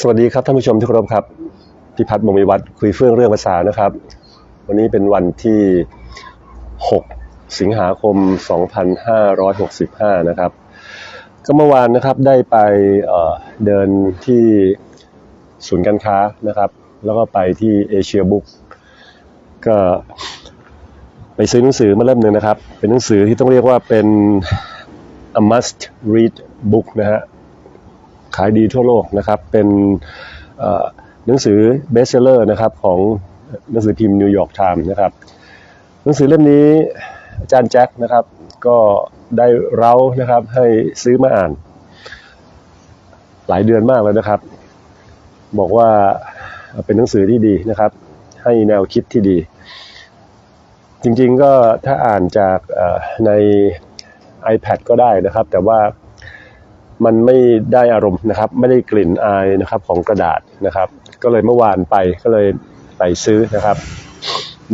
สวัสดีครับท่านผู้ชมที่เคารพครับพิพัฒน์มงมีวัฒน์คุยเฟื่องเรื่องภาษานะครับ วันนี้เป็นวันที่ 6 สิงหาคม 2565 นะครับ ก็เมื่อวานนะครับได้ไปเเดินที่ศูนย์การค้านะครับ แล้วก็ไปที่เอเชียบุ๊กก็ไปซื้อหนังสือมาเล่มหนึ่งนะครับ เป็นหนังสือที่ต้องเรียกว่าเป็น a must read book นะฮะ ขายดีทั่วโลกนะครับ เป็นหนังสือเบสเซลเลอร์นะครับของหนังสือพิมพ์นิวยอร์กไทม์นะครับ หนังสือเล่มนี้อาจารย์แจ็คนะครับก็ได้เร้านะครับให้ซื้อมาอ่าน หลายเดือนมากแล้วนะครับ บอกว่าเป็นหนังสือที่ดีนะครับ ให้แนวคิดที่ดี จริงๆก็ถ้าอ่านจากเอ่อใน iPad ก็ได้นะครับ แต่ว่า มันไม่ได้อารมณ์นะครับ ไม่ได้กลิ่นอายนะครับของกระดาษนะครับ ก็เลยเมื่อวานไปก็เลยไปซื้อนะครับ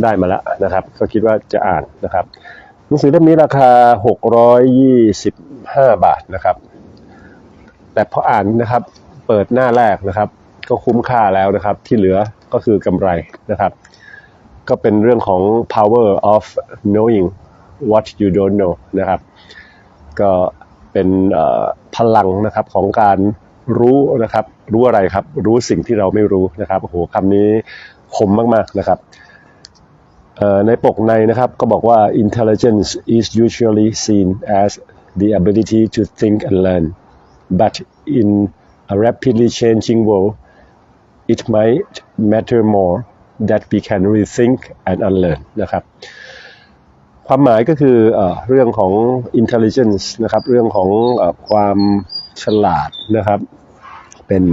ได้มาแล้วนะครับ ก็คิดว่าจะอ่านนะครับหนังสือเล่มนี้ราคา 625 บาทนะครับ แต่พออ่านนะครับ เปิดหน้าแรกนะครับ ก็คุ้มค่าแล้วนะครับ ที่เหลือก็คือกำไรนะครับ ก็เป็นเรื่องของ power of knowing what you don't know นะครับ ก็ เป็นพลังนะครับของการรู้นะครับ รู้อะไรครับ รู้สิ่งที่เราไม่รู้นะครับโอ้โหคำนี้คมมากๆนะครับในปกในนะครับก็บอกว่า intelligence is usually seen as the ability to think and learn but in a rapidly changing world it might matter more that we can rethink and unlearn นะครับ ความหมายก็คือเอเรื่องของ intelligence นะครับ เรื่องของอความฉลาดนะครับ เป็น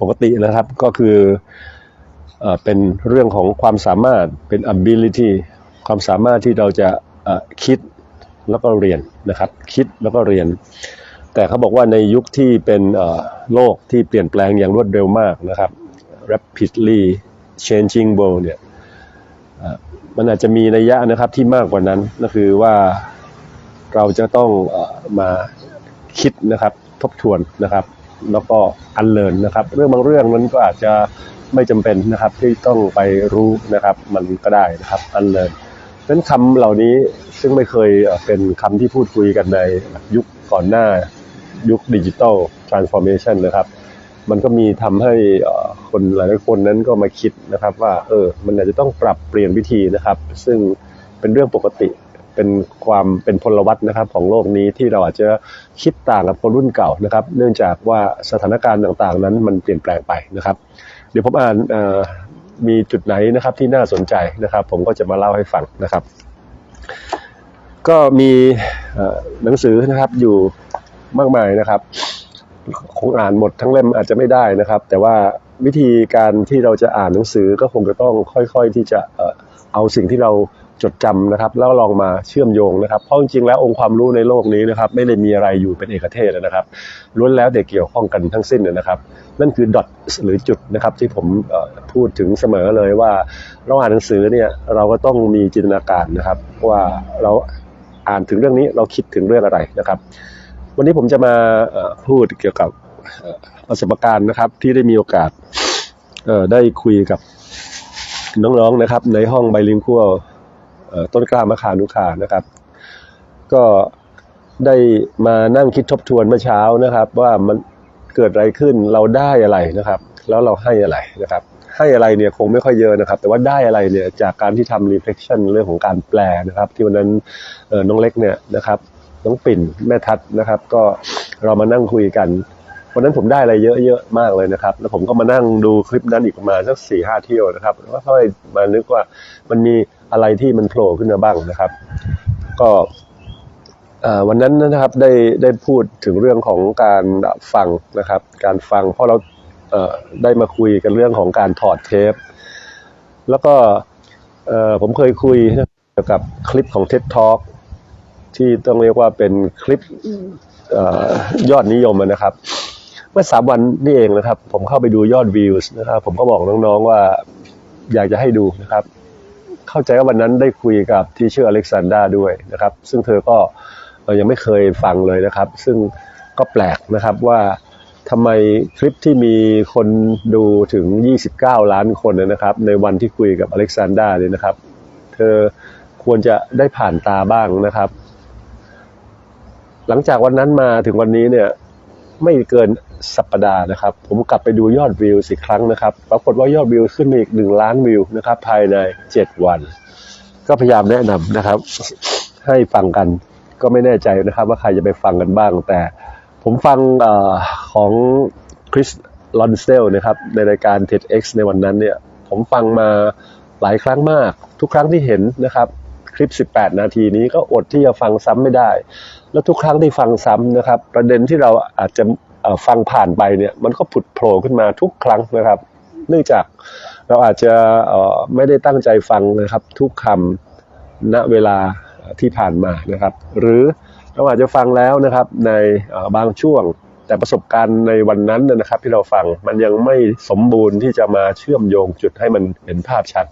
ปกตินะครับก็คือเอเป็นเรื่องของความสามารถเป็น ability ความสามารถที่เราจะคิดแล้วก็เรียนนะครับ คิดแล้วก็เรียน แต่เขาบอกว่าในยุคที่เป็นโลกที่เปลี่ยนแปลงอย่างรวดเร็วมากนะครับ rapidly changing world เนี่ย มันอาจจะมีนัยะนะครับที่มากกว่านั้นก็คือว่าเราจะต้องมาคิดนะครับทบทวนนะครับ แล้วก็อันเลินนะครับ เรื่องบางเรื่องนั้นก็อาจจะไม่จำเป็นนะครับที่ต้องไปรู้นะครับ มันก็ได้นะครับอันเลินเพราะฉะนั้นคำเหล่านี้ซึ่งไม่เคยเป็นคำที่พูดคุยกันในยุคก่อนหน้ายุคดิจิ t a ลทรานส์ฟอร์เมชันนะครับ มันก็มีทำให้คนหลายๆคนนั้นก็มาคิดนะครับว่าเออมันอาจจะต้องปรับเปลี่ยนวิธีนะครับ ซึ่งเป็นเรื่องปกติเป็นความเป็นพลวัตนะครับของโลกนี้ที่เราอาจจะคิดต่างกับคนรุ่นเก่านะครับ เนื่องจากว่าสถานการณ์ต่างๆ นั้นมันเปลี่ยนแปลงไปนะครับ เดี๋ยวผมอ่านมีจุดไหนนะครับที่น่าสนใจนะครับ ผมก็จะมาเล่าให้ฟังนะครับ ก็มีหนังสือนะครับอยู่มากมายนะครับ คงอ่านหมดทั้งเล่มอาจจะไม่ได้นะครับ แต่ว่าวิธีการที่เราจะอ่านหนังสือก็คงจะต้องค่อย ๆ ที่จะเออเอาสิ่งที่เราจดจำนะครับ แล้วลองมาเชื่อมโยงนะครับเพราะจริงๆแล้วองค์ความรู้ในโลกนี้นะครับ ไม่ได้มีอะไรอยู่เป็นเอกเทศนะครับล้วนแล้วแต่เกี่ยวข้องกันทั้งสิ้นนะครับ นั่นคือ dot หรือจุดนะครับที่ผมพูดถึงเสมอเลยว่าเราอ่านหนังสือเนี่ยเราก็ต้องมีจินตนาการนะครับ ว่าเราอ่านถึงเรื่องนี้เราคิดถึงเรื่องอะไรนะครับ วันนี้ผมจะมาพูดเกี่ยวกับประสบการณ์นะครับ ที่ได้มีโอกาสได้คุยกับน้องๆนะครับ ในห้องไบลิงคัวต้นกล้ามะขานุคานะครับ ก็ได้มานั่งคิดทบทวนเมื่อเช้านะครับ ว่ามันเกิดอะไรขึ้นเราได้อะไรนะครับ แล้วเราให้อะไรนะครับ ให้อะไรเนี่ยคงไม่ค่อยเยอะนะครับ แต่ว่าได้อะไรเนี่ยจากการที่ทำ reflection เรื่องของการแปลนะครับ ที่วันนั้นน้องเล็กเนี่ยนะครับ น้องปิ่นแม่ทัดนะครับ ก็เรามานั่งคุยกันวันนั้นผมได้อะไรเยอะๆมากเลยนะครับ แล้วผมก็มานั่งดูคลิปนั้นอีกประมาณสักสี่ห้าเที่ยวนะครับแล้วก็ค่อยมานึกว่ามันมีอะไรที่มันโผล่ขึ้นมาบ้างนะครับ ก็วันนั้นนะครับได้ได้พูดถึงเรื่องของการฟังนะครับ การฟังเพราะเราเได้มาคุยกันเรื่องของการถอดเทป แล้วก็ผมเคยคุยเกี่ยวกับคลิปของ TED Talk ที่ต้องเรียกว่าเป็นคลิปเอ่อยอดนิยมอะนะครับ เมื่อสามวันนี่เองนะครับ ผมเข้าไปดูยอดวิวส์นะครับ ผมก็บอกน้องๆว่าอยากจะให้ดูนะครับ เข้าใจว่าวันนั้นได้คุยกับที่ชื่ออเล็กซานดราด้วยนะครับ ซึ่งเธอก็เอ่อยังไม่เคยฟังเลยนะครับ ซึ่งก็แปลกนะครับว่าทำไมคลิปที่มีคนดูถึง 29 ล้านคนนะครับ ในวันที่คุยกับอเล็กซานดราเนี่ยนะครับ เธอควรจะได้ผ่านตาบ้างนะครับ หลังจากวันนั้นมาถึงวันนี้เนี่ยไม่เกินสัปดาห์นะครับ ผมกลับไปดูยอดวิวสิครั้งนะครับปรากฏว่ายอดวิวขึ้นมาอีกหนึ่งล้านวิวนะครับ ภายใน7วัน ก็พยายามแนะนำนะครับ ให้ฟังกันก็ไม่แน่ใจนะครับ ว่าใครจะไปฟังกันบ้าง แต่ผมฟังออของคริสลอนสเตลนะครับ ในรายการ TEDx ในวันนั้นเนี่ย ผมฟังมาหลายครั้งมาก ทุกครั้งที่เห็นนะครับ คลิป 18 นาทีนี้ก็อดที่จะฟังซ้ำไม่ได้ แล้วทุกครั้งที่ฟังซ้ำนะครับ ประเด็นที่เราอาจจะฟังผ่านไปเนี่ยมันก็ผุดโผล่ขึ้นมาทุกครั้งนะครับ เนื่องจากเราอาจจะไม่ได้ตั้งใจฟังนะครับ ทุกคำณเวลาที่ผ่านมานะครับ หรือเราอาจจะฟังแล้วนะครับในบางช่วงแต่ประสบการณ์ในวันนั้นนะนะครับ ที่เราฟังมันยังไม่สมบูรณ์ที่จะมาเชื่อมโยงจุดให้มันเห็นภาพชัด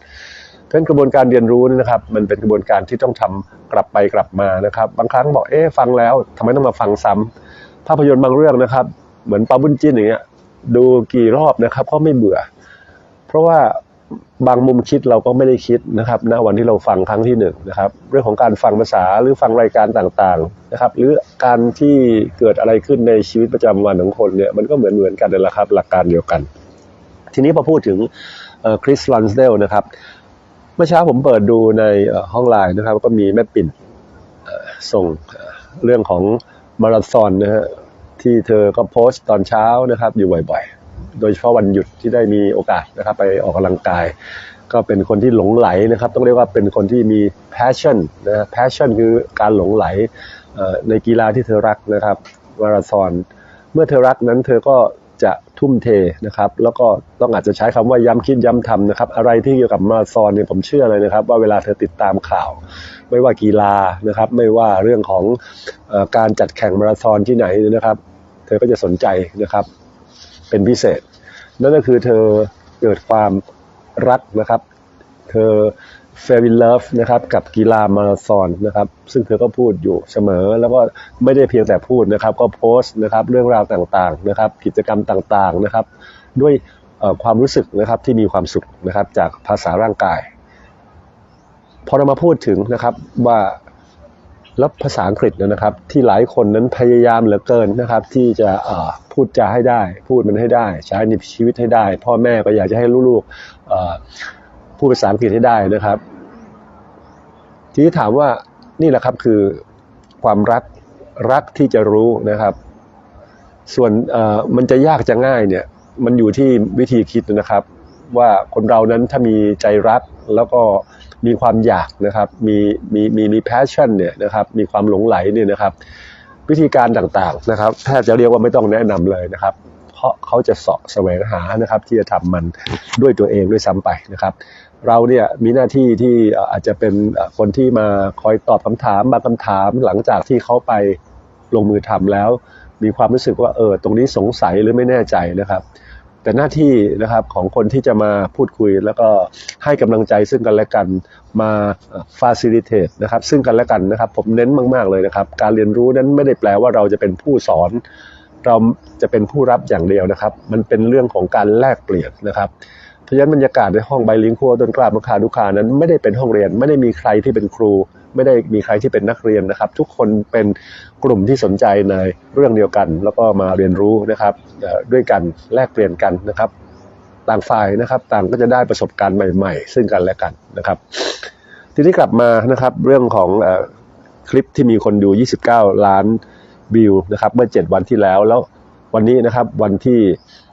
เพราะกระบวนการเรียนรู้นี่นะครับ มันเป็นกระบวนการที่ต้องทำกลับไปกลับมานะครับ บางครั้งบอกเอ๊ะฟังแล้วทำไมต้องมาฟังซ้ำภาพยนตร์บางเรื่องนะครับ เหมือนปาบุญจินอย่างเงี้ยดูกี่รอบนะครับก็ไม่เบื่อ เพราะว่าบางมุมคิดเราก็ไม่ได้คิดนะครับณวันที่เราฟังครั้งที่หนึ่งนะครับ เรื่องของการฟังภาษาหรือฟังรายการต่างๆนะครับ หรือการที่เกิดอะไรขึ้นในชีวิตประจำวันของคนเนี่ยมันก็เหมือนเหมือนกันนั่นแหละครับ หลักการเดียวกัน ทีนี้พอพูดถึงคริสลันสเดลนะครับ มื่อเช้าผมเปิดดูในห้องไลน์นะครับ ก็มีแม่ปิ่นส่งเรื่องของมาราธอนนะฮะที่เธอก็โพสต์ตอนเช้านะครับ อยู่บ่อยๆ โดยเฉพาะวันหยุดที่ได้มีโอกาสนะครับ ไปออกกำลังกาย ก็เป็นคนที่หลงไหลนะครับ ต้องเรียกว่าเป็นคนที่มี passion นะ passion คือการหลงไหลในกีฬาที่เธอรักนะครับมาราธอนเมื่อเธอรักนั้นเธอก็ จะทุ่มเทนะครับ แล้วก็ต้องอาจจะใช้คำว่าย้ำคิดย้ำทำนะครับ อะไรที่เกี่ยวกับมาราธอนเนี่ยผมเชื่อเลยนะครับ ว่าเวลาเธอติดตามข่าว ไม่ว่ากีฬานะครับ ไม่ว่าเรื่องของออการจัดแข่งมาราธอนที่ไหนนะครับ เธอก็จะสนใจนะครับ เป็นพิเศษ นั่นก็คือเธอเกิดความรักนะครับ เธอ fell in love นะครับกับกีฬามาราธอนนะครับซึ่งเธอก็พูดอยู่เสมอ แล้วก็ไม่ได้เพียงแต่พูดนะครับ ก็โพสต์นะครับเรื่องราวต่างๆนะครับกิจกรรมต่างๆนะครับ ด้วยความรู้สึกนะครับที่มีความสุขนะครับจากภาษาร่างกาย พอเรามาพูดถึงนะครับว่าแล้วภาษาอังกฤษนะครับ ที่หลายคนนั้นพยายามเหลือเกินนะครับ ที่จะพูดจาให้ได้ พูดมันให้ได้ ใช้ในชีวิตให้ได้ พ่อแม่ก็อยากจะให้ลูกๆ พูดภาษาอังกฤษให้ได้นะครับ ทีนี้ถามว่านี่แหละครับคือความรักรักที่จะรู้นะครับ ส่วนเอ่อมันจะยากจะง่ายเนี่ย มันอยู่ที่วิธีคิดนะครับ ว่าคนเรานั้นถ้ามีใจรักแล้วก็มีความอยากนะครับ มีมีมีมี passion เนี่ยนะครับ มีความหลงไหลเนี่ยนะครับ วิธีการต่างๆนะครับแทบจะเรียกว่าไม่ต้องแนะนำเลยนะครับเพ ราะเขาจะเสาะแสวงหานะครับที่จะทำมันด้วยตัวเองด้วยซ้ำไปนะครับ เราเนี่ยมีหน้าที่ที่อาจจะเป็นคนที่มาคอยตอบคำถามบางคำถามหลังจากที่เขาไปลงมือทำแล้ว มีความรู้สึกว่าเออตรงนี้สงสัยหรือไม่แน่ใจนะครับแต่หน้าที่นะครับของคนที่จะมาพูดคุย แล้วก็ให้กำลังใจซึ่งกันและกันมาเอ่อ facilitate นะครับซึ่งกันและกันนะครับ ผมเน้นมาก ๆ เลยนะครับ การเรียนรู้นั้นไม่ได้แปลว่าเราจะเป็นผู้สอน เราจะเป็นผู้รับอย่างเดียวนะครับ มันเป็นเรื่องของการแลกเปลี่ยนนะครับเพราะฉะนั้นบรรยากาศในห้องไบลิงคัวต้นกล้ามังคาดุคานั้นไม่ได้เป็นห้องเรียน ไม่ได้มีใครที่เป็นครู ไม่ได้มีใครที่เป็นนักเรียนนะครับ ทุกคนเป็นกลุ่มที่สนใจในเรื่องเดียวกัน แล้วก็มาเรียนรู้นะครับด้วยกันแลกเปลี่ยนกันนะครับ ต่างฝ่ายนะครับ ต่างก็จะได้ประสบการณ์ใหม่ ๆ ซึ่งกันและกันนะครับ ทีนี้กลับมานะครับเรื่องของคลิปที่มีคนดู 29 ล้าน วิวนะครับเมื่อ 7 วันที่แล้วแล้ววันนี้นะครับวันที่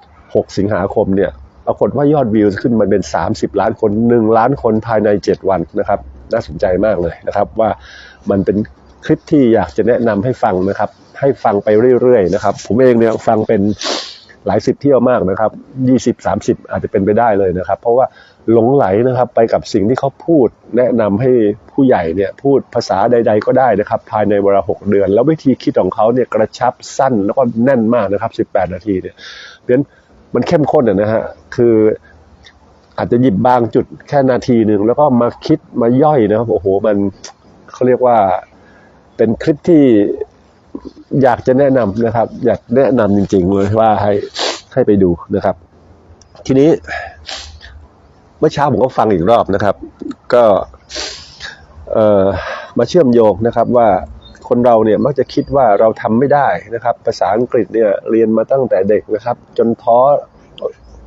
6 สิงหาคมเนี่ยปรากฏว่ายอดวิวขึ้นมาเป็น 30 ล้านคน 1 ล้านคนภายใน 7 วันนะครับ น่าสนใจมากเลยนะครับว่ามันเป็นคลิปที่อยากจะแนะนำให้ฟังนะครับ ให้ฟังไปเรื่อยๆนะครับ ผมเองเนี่ยฟังเป็นหลายสิบเที่ยวมากนะครับ 20 30 อาจจะเป็นไปได้เลยนะครับ เพราะว่า หลงไหลนะครับไปกับสิ่งที่เขาพูด แนะนำให้ผู้ใหญ่เนี่ยพูดภาษาใด ๆ ก็ได้นะครับ ภายในเวลา 6 เดือน แล้ววิธีคิดของเขาเนี่ยกระชับสั้นแล้วก็แน่นมากนะครับ 18 นาทีเนี่ยเพราะฉะนั้นมันเข้มข้นอะนะฮะคืออาจจะหยิบบางจุดแค่นาทีหนึ่งแล้วก็มาคิดมาย่อยนะครับโอ้โหมันเขาเรียกว่าเป็นคลิปที่อยากจะแนะนำนะครับ อยากแนะนำจริงๆเลยว่าให้ให้ไปดูนะครับ ทีนี้ เมื่อเช้าผมก็ฟังอีกรอบนะครับ ก็เออมาเชื่อมโยงนะครับว่าคนเราเนี่ยมักจะคิดว่าเราทำไม่ได้นะครับ ภาษาอังกฤษเนี่ยเรียนมาตั้งแต่เด็กนะครับ จนท้อ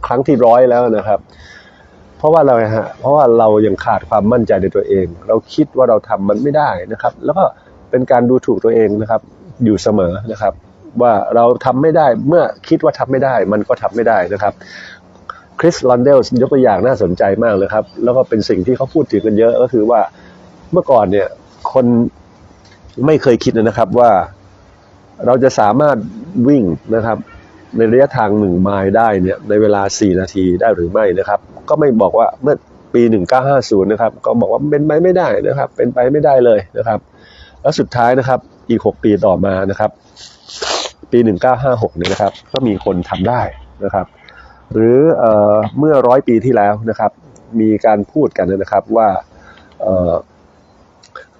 ครั้งที่ร้อยแล้วนะครับ เพราะว่าเราฮะเพราะว่าเรายังขาดความมั่นใจในตัวเอง เราคิดว่าเราทำมันไม่ได้นะครับ แล้วก็เป็นการดูถูกตัวเองนะครับ อยู่เสมอนะครับ ว่าเราทำไม่ได้เมื่อคิดว่าทำไม่ได้ มันก็ทำไม่ได้นะครับ คริสลอนเดลยกตัวอย่างน่าสนใจมากเลยครับ แล้วก็เป็นสิ่งที่เขาพูดถึงกันเยอะก็คือว่าเมื่อก่อนเนี่ยคนไม่เคยคิดนะครับว่าเราจะสามารถวิ่งนะครับ ในระยะทางหนึ่งไมล์ได้เนี่ยในเวลา 4 นาทีได้หรือไม่นะครับ ก็ไม่บอกว่าเมื่อปี 1950 นะครับ ก็บอกว่าเป็นไปไม่ได้นะครับ เป็นไปไม่ได้เลยนะครับ แล้วสุดท้ายนะครับ อีก 6 ปีต่อมานะครับ ปี 1956เนี่ยนะครับ ก็มีคนทำได้นะครับ หรือเอเมื่อร้อยปีที่แล้วนะครับ มีการพูดกันนะครับว่า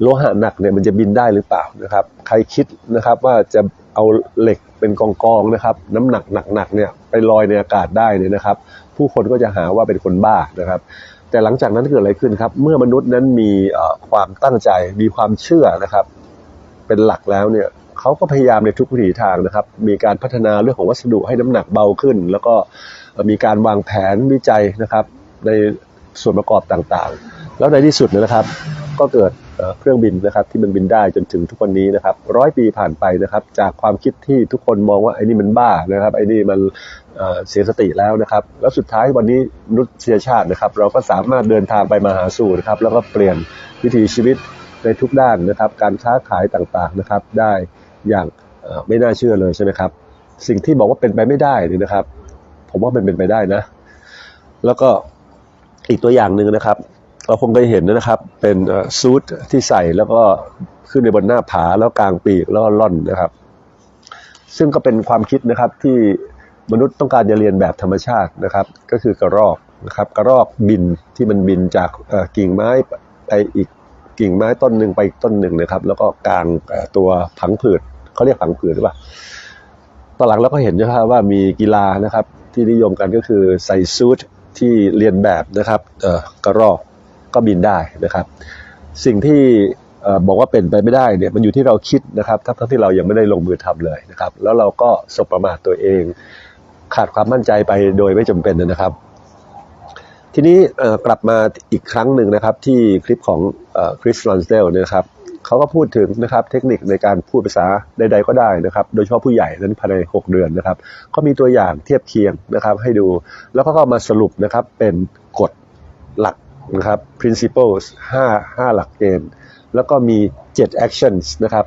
โลหะหนักเนี่ยมันจะบินได้หรือเปล่านะครับ ใครคิดนะครับว่าจะเอาเหล็กเป็นกองๆนะครับ น้ำหนักหนักๆเนี่ยไปลอยในอากาศได้เนี่ยนะครับ ผู้คนก็จะหาว่าเป็นคนบ้านะครับ แต่หลังจากนั้นเกิดอะไรขึ้นครับ เมื่อมนุษย์นั้นมีความตั้งใจมีความเชื่อนะครับ เป็นหลักแล้วเนี่ยเขาก็พยายามในทุกวิถีทางนะครับ มีการพัฒนาเรื่องของวัสดุให้น้ำหนักเบาขึ้น แล้วก็ มีการวางแผนวิจัยนะครับในส่วนประกอบต่างๆ แล้วในที่สุดเนยนะครับ ก็เกิดเครื่องบินนะครับที่มันบินได้จนถึงทุกวันนี้นะครับร้อยปีผ่านไปนะครับ จากความคิดที่ทุกคนมองว่าไอ้นี่มันบ้านะครับไอ้นี่มันเเสียสติแล้วนะครับ แล้วสุดท้ายวันนี้มนุษยชาตินะครับ เราก็สามารถเดินทางไปมาหาสู่นะครับ แล้วก็เปลี่ยนวิถีชีวิตในทุกด้านนะครับ การค้าขายต่างๆนะครับ ได้อย่างไม่น่าเชื่อเลยใช่ไหมครับ สิ่งที่บอกว่าเป็นไปไม่ได้นี่นะครับ ผมว่ามันเป็นไปได้นะ แล้วก็อีกตัวอย่างหนึ่งนะครับ เราคงเคยเห็นนะครับ เป็นซูทที่ใส่แล้วก็ขึ้นในบนหน้าผาแล้วกลางปีกแล้วล่อนนะครับ ซึ่งก็เป็นความคิดนะครับที่มนุษย์ต้องการจะเรียนแบบธรรมชาตินะครับ ก็คือกระรอกนะครับ กระรอกบินที่มันบินจากกิ่งไม้ไปอีกกิ่งไม้ต้นหนึ่งไปอีกต้นหนึ่งนะครับ แล้วก็กลางตัวผังผืดเขาเรียกผังผืดหรือเปล่า ตอนหลังเราก็เห็นนะครับว่ามีกีฬานะครับที่นิยมกันก็คือใส่ซูทที่เรียนแบบนะครับเออกระรอกก็บินได้นะครับ สิ่งที่บอกว่าเป็นไปไม่ได้เนี่ยมันอยู่ที่เราคิดนะครับทั้งที่เรายังไม่ได้ลงมือทำเลยนะครับ แล้วเราก็สบประมาทตัวเอง ขาดความมั่นใจไปโดยไม่จำเป็นนะครับ ทีนี้กลับมาอีกครั้งหนึ่งนะครับที่คลิปของคริสลอนสเดลนะครับ เขาก็พูดถึงนะครับเทคนิคในการพูดภาษาใด ๆ ก็ได้นะครับ โดยเฉพาะผู้ใหญ่นั้นภายใน 6 เดือนนะครับเขามีตัวอย่างเทียบเคียงนะครับให้ดู แล้วก็มาสรุปนะครับเป็นกฎหลักนะครับ principles 5 5 หลักเกณฑ์ แล้วก็มี 7 actions นะครับ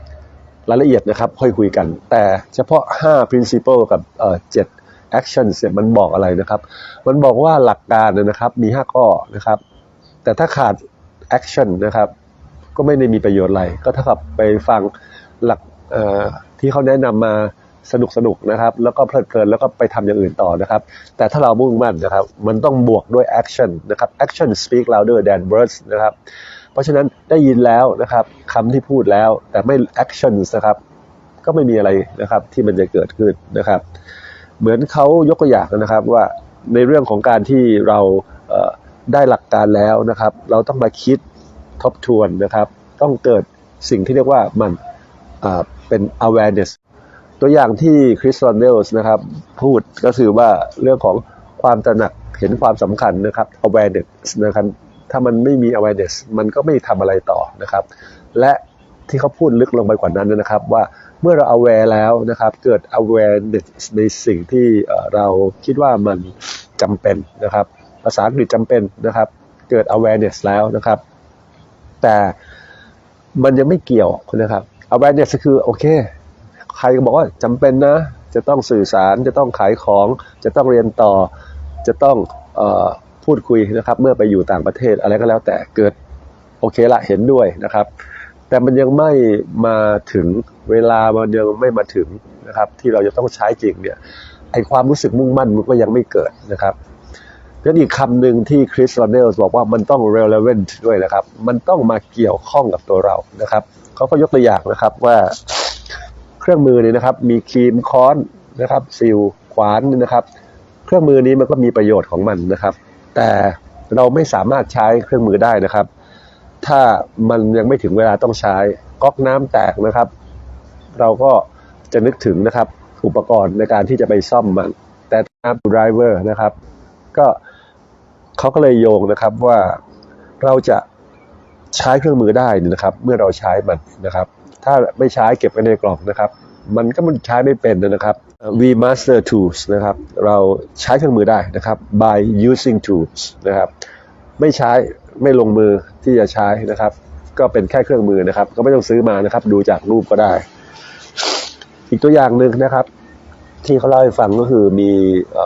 รายละเอียดนะครับค่อยคุยกัน แต่เฉพาะ 5 principle กับเอ่อ7 actions เนี่ยมันบอกอะไรนะครับ มันบอกว่าหลักการนยนะครับมี 5 ข้อนะครับ แต่ถ้าขาด action นะครับ ก็ไม่ได้มีประโยชน์อะไรก็เท่ากับไปฟังหลักที่เขาแนะนำมาสนุกสนุกๆนะครับ แล้วก็เพลิดเพลินแล้วก็ไปทำอย่างอื่นต่อนะครับ แต่ถ้าเรามุ่งมั่นนะครับ มันต้องบวกด้วย action นะครับ action speak louder than words นะครับ เพราะฉะนั้นได้ยินแล้วนะครับคำที่พูดแล้วแต่ไม่ actions นะครับ ก็ไม่มีอะไรนะครับที่มันจะเกิดขึ้นนะครับ เหมือนเขายกตัวอย่างนะครับว่าในเรื่องของการที่เราได้หลักการแล้วนะครับ เราต้องมาคิด ทบทวนนะครับ ต้องเกิดสิ่งที่เรียกว่ามันเป็น awareness ตัวอย่างที่คริส o อนเดลส์นะครับ พูดก็คือว่าเรื่องของความตระหนักเห็นความสำคัญนะครับ awareness นะครับถ้ามันไม่มี awareness มันก็ไม่ทำอะไรต่อนะครับ และที่เขาพูดลึกลงไปกว่านั้นนะครับ ว่าเมื่อเรา aware แล้วนะครับ เกิด awareness ในสิ่งที่เอ่อเราคิดว่ามันจำเป็นนะครับ ภาษาอังกฤษจำเป็นนะครับ เกิด awareness แล้วนะครับ แต่มันยังไม่เกี่ยวนะครับ awareness ก็คือโอเค ใครก็บอกว่าจำเป็นนะ จะต้องสื่อสารจะต้องขายของ จะต้องเรียนต่อ จะต้องออพูดคุยนะครับ เมื่อไปอยู่ต่างประเทศอะไรก็แล้วแต่เกิดโอเคละเห็นด้วยนะครับ แต่มันยังไม่มาถึงเวลามันยังไม่มาถึงนะครับ ที่เราจะต้องใช้จริงเนี่ยไอความรู้สึกมุ่งมั่นมันก็ยังไม่เกิดนะครับ แล้วอีกคำหนึ่งที่คริส o อนเดลบอกว่ามันต้อง relevant ด้วยนะครับ มันต้องมาเกี่ยวข้องกับตัวเรานะครับเขาก็ยกตัวอย่างนะครับว่าเครื่องมือนี่นะครับ มีครีมค้อนนะครับซิลขวานนี่นะครับ เครื่องมือนี้มันก็มีประโยชน์ของมันนะครับ แต่เราไม่สามารถใช้เครื่องมือได้นะครับ ถ้ามันยังไม่ถึงเวลาต้องใช้ก๊อกน้ำแตกนะครับ เราก็จะนึกถึงนะครับ อุปกรณ์ในการที่จะไปซ่อมมัน แต่น้ำไดรเวอร์นะครับ ก็ เขาก็เลยโยงนะครับว่าเราจะใช้เครื่องมือได้นะครับ เมื่อเราใช้มันนะครับ ถ้าไม่ใช้เก็บไว้ในกล่องนะครับ มันก็มันใช้ไม่เป็นนะครับ we master tools นะครับ เราใช้เครื่องมือได้นะครับ by using tools นะครับ ไม่ใช้ไม่ลงมือที่จะใช้นะครับ ก็เป็นแค่เครื่องมือนะครับ ก็ไม่ต้องซื้อมานะครับ ดูจากรูปก็ได้ อีกตัวอย่างหนึ่งนะครับ ที่เขาเล่าให้ฟังก็คือมีอ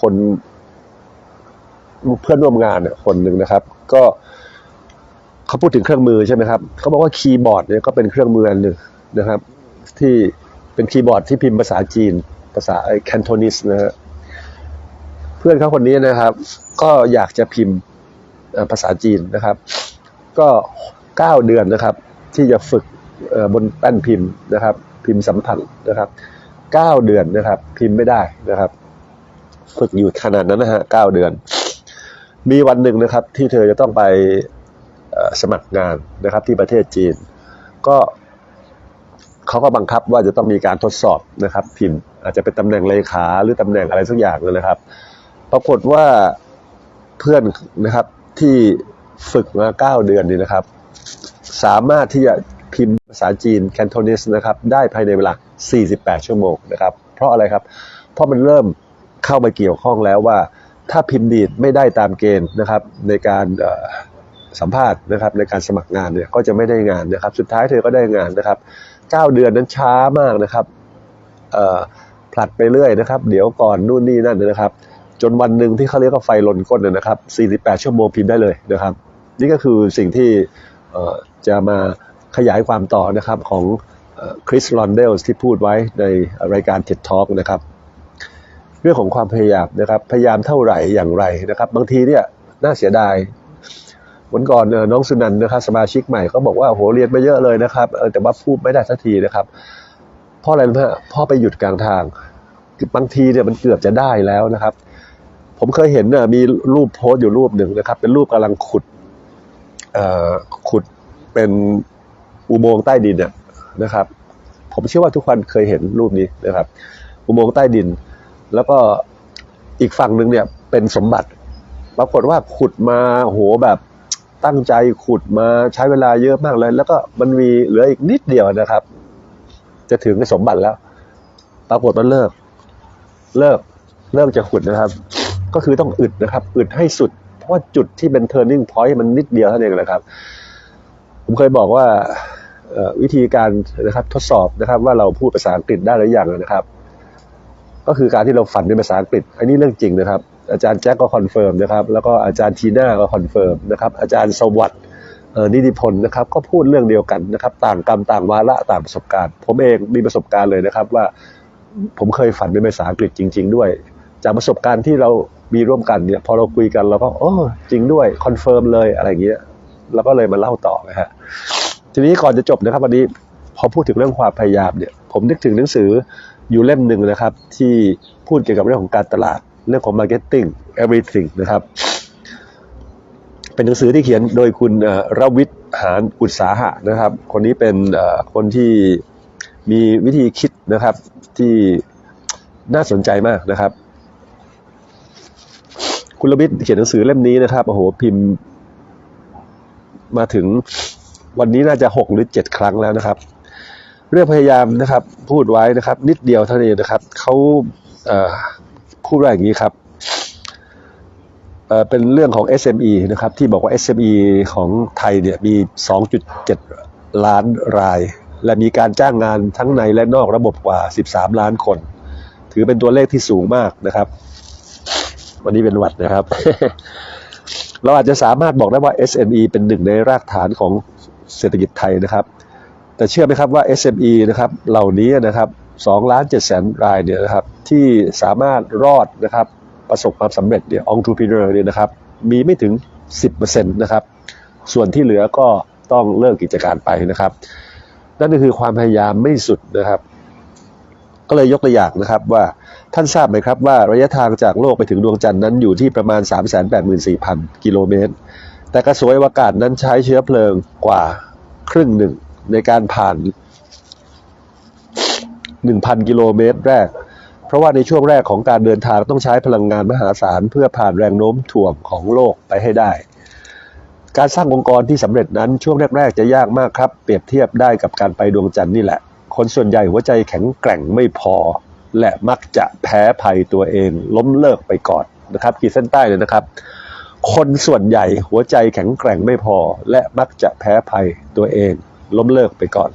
คน เพื่อนร่วมงานเนี่ยคนหนึ่งนะครับ ก็เขาพูดถึงเครื่องมือใช่ไหมครับเขาบอกว่าคีย์บอร์ดเนี่ยก็เป็นเครื่องมืออันหนึ่งนะครับ ที่เป็นคีย์บอร์ดที่พิมพ์ภาษาจีน ภาษาแคนโทนิสนะฮะเพื่อนเขาคนนี้นะครับ ก็อยากจะพิมพ์ภาษาจีนนะครับ ก็เก้าเดือนนะครับ ที่จะฝึกบนแป้นพิมพ์นะครับ พิมพ์สัมผัสนะครับเก้าเดือนนะครับ พิมพ์ไม่ได้นะครับ ฝึกอยู่ขนาดนั้นนะฮะเก้าเดือน มีวันหนึ่งนะครับที่เธอจะต้องไปสมัครงานนะครับที่ประเทศจีน ก็เขาก็บังคับว่าจะต้องมีการทดสอบนะครับ พิมพ์อาจจะเป็นตำแหน่งเลขาหรือตำแหน่งอะไรสักอย่างเลยนะครับ ปรากฏว่าเพื่อนนะครับที่ฝึกมาเก้าเดือนนี้นะครับ สามารถที่จะพิมพ์ภาษาจีนแคนโทนิสนะครับ ได้ภายในเวลา 48 ชั่วโมงนะครับ เพราะอะไรครับ เพราะมันเริ่มเข้ามาเกี่ยวข้องแล้วว่า ถ้าพิมพ์ดีดไม่ได้ตามเกณฑ์นะครับในการสัมภาษณ์นะครับในการสมัครงานเนี่ยก็จะไม่ได้งานนะครับ สุดท้ายเธอก็ได้งานนะครับ 9 เดือนนั้นช้ามากนะครับผลัดไปเรื่อยนะครับ เดี๋ยวก่อนนู่นนี่นั่นนะครับ จนวันหนึ่งที่เขาเรียกว่าไฟลนก้นนะครับ 48 ชั่วโมงพิมพ์ได้เลยนะครับ นี่ก็คือสิ่งที่จะมาขยายความต่อนะครับของคริสลอนเดลที่พูดไว้ในรายการ TED Talk นะครับ เรื่องของความพยายามนะครับ พยายามเท่าไหร่อย่างไรนะครับ บางทีเนี่ยน่าเสียดายวันก่อนน้องสุนันนะครับสมาชิกใหม่เขาบอกว่าโหเรียนมาเยอะเลยนะครับแต่ว่าพูดไม่ได้สักทีนะครับเพราะอะไรรู้ไหมฮะพ่อไปหยุดกลางทางบางทีเนี่ยมันเกือบจะได้แล้วนะครับ ผมเคยเห็นเนี่ยมีรูปโพสต์อยู่รูปหนึ่งนะครับ เป็นรูปกำลังขุดเอ่อขุดเป็นอุโมงค์ใต้ดินเนี่ยนะครับ ผมเชื่อว่าทุกคนเคยเห็นรูปนี้นะครับ อุโมงค์ใต้ดิน แล้วก็อีกฝั่งหนึ่งเนี่ยเป็นสมบัติ ปรากฏว่าขุดมาโหแบบตั้งใจขุดมาใช้เวลาเยอะมากเลย แล้วก็มันมีเหลืออีกนิดเดียวนะครับ จะถึงสมบัติแล้ว ปรากฏมันเลิก เลิกเลิกจะขุดนะครับ ก็คือต้องอึดนะครับ อึดให้สุด เพราะว่าจุดที่เป็น turning point มันนิดเดียวเท่านั้นเองนะครับ ผมเคยบอกว่าวิธีการนะครับทดสอบนะครับ ว่าเราพูดภาษาอังกฤษได้หรือยังนะครับ ก็คือการที่เราฝันเป็นภาษาอังกฤษอันนี้เรื่องจริงนะครับ อาจารย์แจ็คก็คอนเฟิร์มนะครับแล้วก็อาจารย์ทีน่าก็คอนเฟิร์มนะครับอาจารย์สวัสดิ์นิติพลนะครับก็พูดเรื่องเดียวกันนะครับ ต่างกรรมต่างวาระต่างประสบการณ์ ผมเองมีประสบการณ์เลยนะครับว่าผมเคยฝันเป็นภาษาอังกฤษจริง ๆ ด้วย จากประสบการณ์ที่เรามีร่วมกันเนี่ยพอเราคุยกันเราก็โอ้จริงด้วยคอนเฟิร์มเลยอะไรอย่างเงี้ยแล้วก็เลยมาเล่าต่อนะฮะทีนี้ก่อนจะจบนะครับวันนี้พอพูดถึงเรื่องความพยายามเนี่ย ผมนึกถึงหนังสือ อยู่เล่มหนึ่งนะครับ ที่พูดเกี่ยวกับเรื่องของการตลาด เรื่องของ marketing everything นะครับ เป็นหนังสือที่เขียนโดยคุณเอ่อรวิทย์หานอุตสาหะนะครับ คนนี้เป็นคนที่มีวิธีคิดนะครับที่น่าสนใจมากนะครับ คุณรวิทย์เขียนหนังสือเล่มนี้นะครับโอ้โหพิมพ์มาถึงวันนี้น่าจะหกหรือเจ็ดครั้งแล้วนะครับ เรื่องพยายามนะครับ พูดไว้นะครับ นิดเดียวเท่านี้นะครับเขาเพูดว่าอย่างนี้ครับเเป็นเรื่องของ SME นะครับ ที่บอกว่า SME ของไทยเนี่ยมี 2.7 ล้านราย และมีการจ้างงานทั้งในและนอกระบบกว่า 13 ล้านคน ถือเป็นตัวเลขที่สูงมากนะครับ วันนี้เป็นวัดนะครับ เราอาจจะสามารถบอกได้ว่า SME เป็นหนึ่งในรากฐานของเศรษฐกิจไทยนะครับ แต่เชื่อไหมครับว่า SME นะครับเหล่านี้นะครับ2ล้าน7แสนรายเนี่ยนะครับที่สามารถรอดนะครับประสบความสำเร็จเนี่ย entrepreneur เนี่ยนะครับมีไม่ถึง 10%นะครับส่วนที่เหลือก็ต้องเลิกกิจการไปนะครับ นั่นก็คือความพยายามไม่สุดนะครับ ก็เลยยกตัวอย่างนะครับว่าท่านทราบไหมครับว่าระยะทางจากโลกไปถึงดวงจันทร์นั้นอยู่ที่ประมาณ 384,000 กิโลเมตร แต่กระสวยอวกาศนั้นใช้เชื้อเพลิงกว่าครึ่งหนึ่ง ในการผ่าน 1,000 กิโลเมตรแรก เพราะว่าในช่วงแรกของการเดินทางต้องใช้พลังงานมหาศาล เพื่อผ่านแรงโน้มถ่วงของโลกไปให้ได้ การสร้างองค์กรที่สำเร็จนั้นช่วงแรก ๆ จะยากมากครับ เปรียบเทียบได้กับการไปดวงจันทร์นี่แหละ คนส่วนใหญ่หัวใจแข็งแกร่งไม่พอ และมักจะแพ้ภัยตัวเอง ล้มเลิกไปก่อนนะครับขีดเส้นใต้เลยนะครับคนส่วนใหญ่หัวใจแข็งแกร่งไม่พอ และมักจะแพ้ภัยตัวเอง ล้มเลิกไปก่อน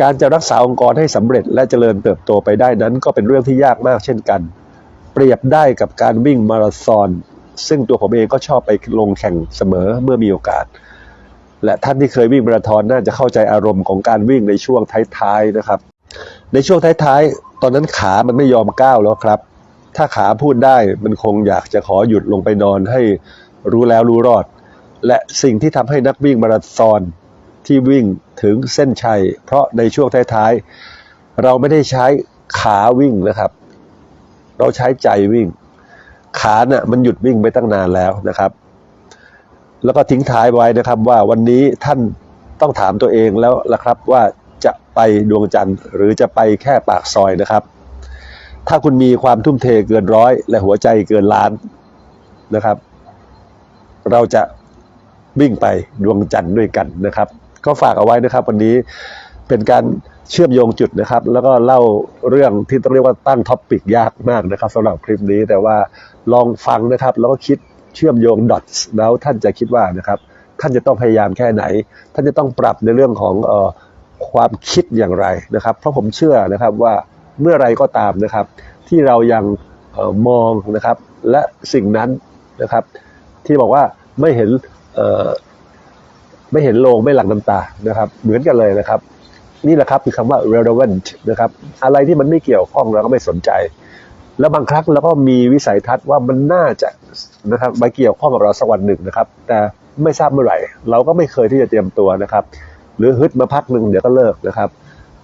การจะรักษาองค์กรให้สำเร็จและเจริญเติบโตไปได้นั้น ก็เป็นเรื่องที่ยากมากเช่นกัน เปรียบได้กับการวิ่งมาราธอนซึ่งตัวผมเองก็ชอบไปลงแข่งเสมอเมื่อมีโอกาส และท่านที่เคยวิ่งมาราธอนน่าจะเข้าใจอารมณ์ของการวิ่งในช่วงท้ายๆนะครับ ในช่วงท้ายๆ ตอนนั้นขามันไม่ยอมก้าวแล้วครับ ถ้าขาพูดได้มันคงอยากจะขอหยุดลงไปนอนให้รู้แล้วรู้รอด และสิ่งที่ทำให้นักวิ่งมาราธอน ที่วิ่งถึงเส้นชัย เพราะในช่วงท้ายๆ เราไม่ได้ใช้ขาวิ่งนะครับ เราใช้ใจวิ่ง ขาเน่ะมันหยุดวิ่งไปตั้งนานแล้วนะครับ แล้วก็ทิ้งท้ายไว้นะครับว่าวันนี้ท่านต้องถามตัวเองแล้วละครับว่าจะไปดวงจันทร์ หรือจะไปแค่ปากซอยนะครับ ถ้าคุณมีความทุ่มเทเกินร้อย และหัวใจเกินล้านนะครับ เราจะวิ่งไปดวงจันทร์ด้วยกันนะครับ ก็ฝากเอาไว้นะครับ วันนี้เป็นการเชื่อมโยงจุดนะครับ แล้วก็เล่าเรื่องที่ต้องเรียกว่าตั้งท็อปปิกยากมากนะครับสำหรับคลิปนี้แต่ว่าลองฟังนะครับ แล้วก็คิดเชื่อมโยงดอทแล้วท่านจะคิดว่านะครับ ท่านจะต้องพยายามแค่ไหน ท่านจะต้องปรับในเรื่องของออความคิดอย่างไรนะครับ เพราะผมเชื่อนะครับว่าเมื่อไรก็ตามนะครับ ที่เรายังออมองนะครับ และสิ่งนั้นนะครับ ที่บอกว่าไม่เห็น ไม่เห็นโลงไม่หลั่งน้ำตานะครับ เหมือนกันเลยนะครับ นี่แหละครับคือคำว่า relevant นะครับ อะไรที่มันไม่เกี่ยวข้องเราก็ไม่สนใจ แล้วบางครั้งเราก็มีวิสัยทัศน์ว่ามันน่าจะนะครับมาเกี่ยวข้องกับเราสักวันหนึ่งนะครับ แต่ไม่ทราบเมื่อไหร่ เราก็ไม่เคยที่จะเตรียมตัวนะครับ หรือฮึดมาพักหนึ่งเดี๋ยวก็เลิกนะครับ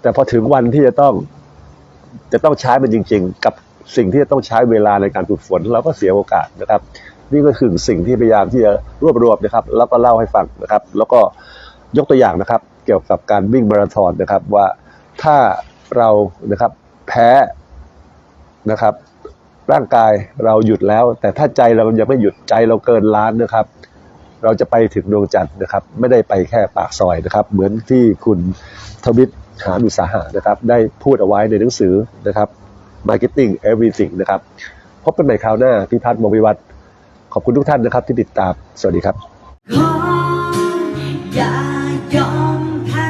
แต่พอถึงวันที่จะต้องจะต้องใช้มันจริง ๆ กับสิ่งที่จะต้องใช้เวลาในการฝึกฝน เราก็เสียโอกาสนะครับ นี่ก็คือสิ่งที่พยายามที่จะรวบรวมนะครับ แล้วก็เล่าให้ฟังนะครับ แล้วก็ยกตัวอย่างนะครับ เกี่ยวกับการวิ่งมาราธอนนะครับ ว่าถ้าเรานะครับแพ้นะครับ ร่างกายเราหยุดแล้ว แต่ถ้าใจเรายังไม่หยุดใจเราเกินล้านนะครับ เราจะไปถึงดวงจันทร์นะครับ ไม่ได้ไปแค่ปากซอยนะครับ เหมือนที่คุณทวิตหาอุตสาหะนะครับ ได้พูดเอาไว้ในหนังสือนะครับ Marketing Everything นะครับ พบกันใหม่คราวหน้าพิพัฒน์มงวิวัฒน์ ขอบคุณทุกท่านนะครับที่ติดตาม สวัสดีครับ อย่ายอมแพ้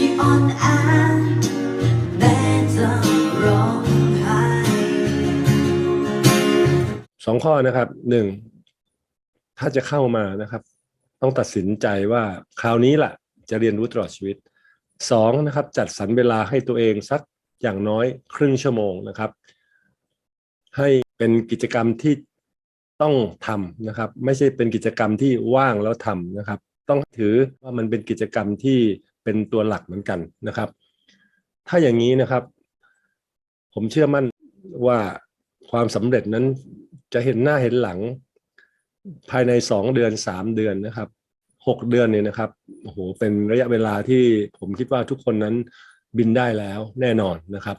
อย่าอ่อนแอแม้จะร้องไห้ สองข้อนะครับหนึ่งถ้าจะเข้ามานะครับ ต้องตัดสินใจว่าคราวนี้แหละจะเรียนรู้ตลอดชีวิตสองนะครับ จัดสรรเวลาให้ตัวเองสักอย่างน้อยครึ่งชั่วโมงนะครับ ให้ เป็นกิจกรรมที่ต้องทำนะครับ ไม่ใช่เป็นกิจกรรมที่ว่างแล้วทำนะครับ ต้องถือว่ามันเป็นกิจกรรมที่เป็นตัวหลักเหมือนกันนะครับ ถ้าอย่างนี้นะครับ ผมเชื่อมั่นว่าความสำเร็จนั้นจะเห็นหน้าเห็นหลัง ภายในสองเดือนสามเดือนนะครับหกเดือนเนี่ยนะครับโอ้โหเป็นระยะเวลาที่ผมคิดว่าทุกคนนั้นบินได้แล้วแน่นอนนะครับ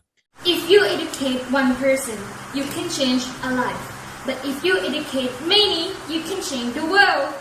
educate one person, you can change a life. But if you educate many, you can change the world.